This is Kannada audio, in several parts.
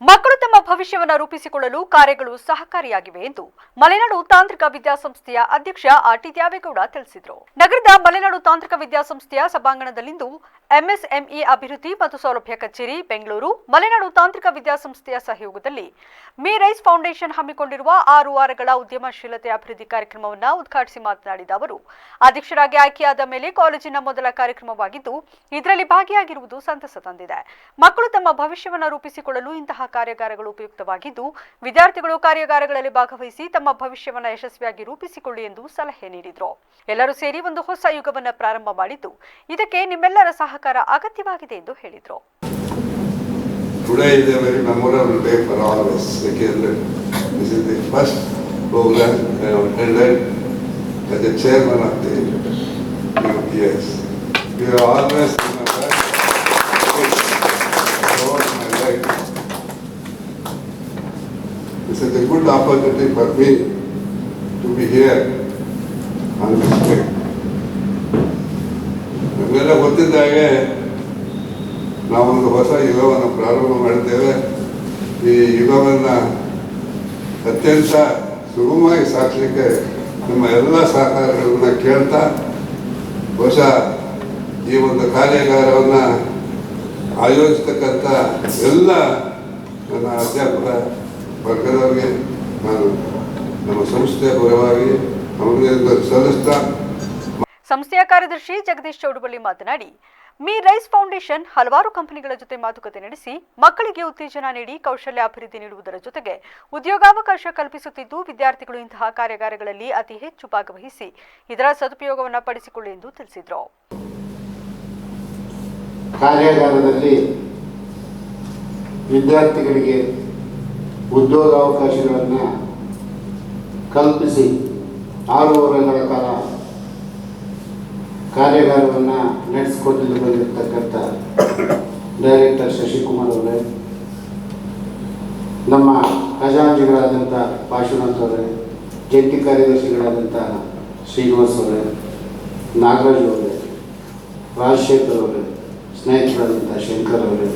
ಮಕ್ಕಳು ತಮ್ಮ ಭವಿಷ್ಯವನ್ನು ರೂಪಿಸಿಕೊಳ್ಳಲು ಕಾರ್ಯಗಳು ಸಹಕಾರಿಯಾಗಿವೆ ಎಂದು ಮಲೆನಾಡು ತಾಂತ್ರಿಕ ವಿದ್ಯಾಸಂಸ್ಥೆಯ ಅಧ್ಯಕ್ಷ ಆರ್ಟಿ ದ್ಯಾವೇಗೌಡ ತಿಳಿಸಿದರು. ನಗರದ ಮಲೆನಾಡು ತಾಂತ್ರಿಕ ವಿದ್ಯಾಸಂಸ್ಥೆಯ ಸಭಾಂಗಣದಲ್ಲಿಂದು ಎಂಎಸ್ಎಂಇ ಅಭಿವೃದ್ಧಿ ಮತ್ತು ಸೌಲಭ್ಯ ಕಚೇರಿ, ಬೆಂಗಳೂರು, ಮಲೆನಾಡು ತಾಂತ್ರಿಕ ವಿದ್ಯಾಸಂಸ್ಥೆಯ ಸಹಯೋಗದಲ್ಲಿ ಮೀ ರೈಸ್ ಫೌಂಡೇಶನ್ ಹಮ್ಮಿಕೊಂಡಿರುವ ಆರು ವಾರಗಳ ಉದ್ಯಮಶೀಲತೆ ಅಭಿವೃದ್ಧಿ ಕಾರ್ಯಕ್ರಮವನ್ನು ಉದ್ಘಾಟಿಸಿ ಮಾತನಾಡಿದ ಅವರು. ಅಧ್ಯಕ್ಷರಾಗಿ ಆಯ್ಕೆಯಾದ ಮೇಲೆ ಕಾಲೇಜಿನ ಮೊದಲ ಕಾರ್ಯಕ್ರಮವಾಗಿದ್ದು, ಇದರಲ್ಲಿ ಭಾಗಿಯಾಗಿರುವುದು ಸಂತಸ ತಂದಿದೆ. ಮಕ್ಕಳು ತಮ್ಮ ಭವಿಷ್ಯವನ್ನು ರೂಪಿಸಿಕೊಳ್ಳಲು ಇಂತಹ ಕಾರ್ಯಾಗಾರಗಳು ಉಪಯುಕ್ತವಾಗಿದ್ದು, ವಿದ್ಯಾರ್ಥಿಗಳು ಕಾರ್ಯಾಗಾರಗಳಲ್ಲಿ ಭಾಗವಹಿಸಿ ತಮ್ಮ ಭವಿಷ್ಯವನ್ನು ಯಶಸ್ವಿಯಾಗಿ ರೂಪಿಸಿಕೊಳ್ಳಿ ಎಂದು ಸಲಹೆ ನೀಡಿದರು. ಎಲ್ಲರೂ ಸೇರಿ ಒಂದು ಹೊಸ ಯುಗವನ್ನು ಪ್ರಾರಂಭ ಮಾಡಿದ್ದು. ಇದಕ್ಕೆ ನಿಮ್ಮೆಲ್ಲರ ಸಹಕಾರ ಅಗತ್ಯವಾಗಿದೆ ಎಂದು ಹೇಳಿದರು Today is a very memorable day for all of us this is the first program I a chairman of the UPS. You have always remembered my. This is a good opportunity for me to be here on this day. ನಮಗೆಲ್ಲ ಗೊತ್ತಿದ್ದ ಹಾಗೆ ನಾವೊಂದು ಹೊಸ ಯುಗವನ್ನು ಪ್ರಾರಂಭ ಮಾಡಿದ್ದೇವೆ ಈ ಯುಗವನ್ನು ಅತ್ಯಂತ ಸುಗಮವಾಗಿ ಸಾಗಿಸಲಿಕ್ಕೆ ನಿಮ್ಮ ಎಲ್ಲ ಸಹಕಾರಗಳನ್ನು ಕೇಳ್ತಾ ಹೊಸ ಈ ಒಂದು ಕಾರ್ಯಾಗಾರವನ್ನು ಆಯೋಜಿಸ್ತಕ್ಕಂಥ ಎಲ್ಲ ನನ್ನ ಅಧ್ಯಾಪಕ ವರ್ಗದವರಿಗೆ ನಾನು ನಮ್ಮ ಸಂಸ್ಥೆಯ ಪರವಾಗಿ ಅವರಿಗೆ ಸಲ್ಲಿಸ್ತಾ ಸಂಸ್ಥೆಯ ಕಾರ್ಯದರ್ಶಿ ಜಗದೀಶ್ ಚೌಡಬಳ್ಳಿ ಮಾತನಾಡಿ, ಮೀ ರೈಸ್ ಫೌಂಡೇಶನ್ ಹಲವಾರು ಕಂಪನಿಗಳ ಜೊತೆ ಮಾತುಕತೆ ನಡೆಸಿ, ಮಕ್ಕಳಿಗೆ ಉತ್ತೇಜನ ನೀಡಿ ಕೌಶಲ್ಯ ಅಭಿವೃದ್ಧಿ ನೀಡುವುದರ ಜೊತೆಗೆ ಉದ್ಯೋಗಾವಕಾಶ ಕಲ್ಪಿಸುತ್ತಿದ್ದು, ವಿದ್ಯಾರ್ಥಿಗಳು ಇಂತಹ ಕಾರ್ಯಾಗಾರಗಳಲ್ಲಿ ಅತಿ ಹೆಚ್ಚು ಭಾಗವಹಿಸಿ ಇದರ ಸದುಪಯೋಗವನ್ನು ಪಡಿಸಿಕೊಳ್ಳಿ ಎಂದು ತಿಳಿಸಿದರು. ಕಾರ್ಯಾಗಾರದಲ್ಲಿ ವಿದ್ಯಾರ್ಥಿಗಳಿಗೆ ಉದ್ಯೋಗಾವಕಾಶಗಳನ್ನು ಕಲ್ಪಿಸಿ, ಆರು ವರ್ಷಗಳ ಕಾಲ ಕಾರ್ಯಾಗಾರವನ್ನು ನಡೆಸಿಕೊಟ್ಟು ಬಂದಿರತಕ್ಕಂಥ ಡೈರೆಕ್ಟರ್ ಶಶಿಕುಮಾರ್ ಅವರೇ, ನಮ್ಮ ಖಜಾಂಜಿಗಳಾದಂಥ ಪಾಶುನಾಥ್ ಅವರೇ, ಜಂಟಿ ಕಾರ್ಯದರ್ಶಿಗಳಾದಂಥ ಶ್ರೀನಿವಾಸ್ ಅವರೇ, ನಾಗರಾಜ್ ಅವರೇ, ರಾಜಶೇಖರ್ ಅವರೇ, ಸ್ನೇಹಿತರಾದಂಥ ಶಂಕರ್ ಅವರೇ,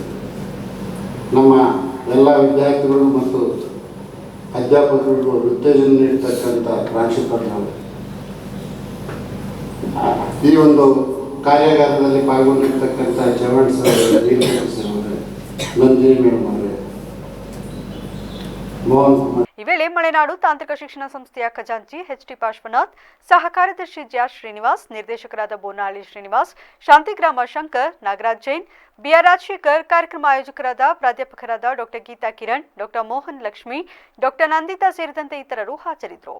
ನಮ್ಮ ಎಲ್ಲ ವಿದ್ಯಾರ್ಥಿಗಳು ಮತ್ತು ಅಧ್ಯಾಪಕರಿಗೂ ಉತ್ತೇಜನ ನೀಡತಕ್ಕಂಥ ಪ್ರಾಂಶುಪಾಲರವರು ಈ ಒಂದು ಕಾರ್ಯಾಗಾರದಲ್ಲಿ ಪಾಲ್ಗೊಂಡಿರ್ತಕ್ಕಂಥ ಚವಣ್ ಸರ್ ಅವರೇ, ನೀಲಕಂಠ ಸರ್ ಅವರೇ ನಂದಿನಿ ಮೇಡಮ್ ಅವರೇ ಮೋಹನ್ ಕುಮಾರ್. ಈ ವೇಳೆ ಮಲೆನಾಡು ತಾಂತ್ರಿಕ ಶಿಕ್ಷಣ ಸಂಸ್ಥೆಯ ಖಜಾಂಚಿ ಎಚ್ ಟಿ ಪಾರ್ಶ್ವನಾಥ್ ಸಹ ಕಾರ್ಯದರ್ಶಿ ಜಿಆ ಶ್ರೀನಿವಾಸ್ ನಿರ್ದೇಶಕರಾದ ಬೋನಾಳಿ ಶ್ರೀನಿವಾಸ್ ಶಾಂತಿಗ್ರಾಮ ಶಂಕರ್ ನಾಗರಾಜ್ ಜೈನ್ ಬಿಆರ್ ರಾಜಶೇಖರ್ ಕಾರ್ಯಕ್ರಮ ಆಯೋಜಕರಾದ ಪ್ರಾಧ್ಯಾಪಕರಾದ doctor Geetha Kiran doctor Mohan Lakshmi doctor Nanditha ಸೇರಿದಂತೆ ಇತರರು ಹಾಜರಿದ್ದರು.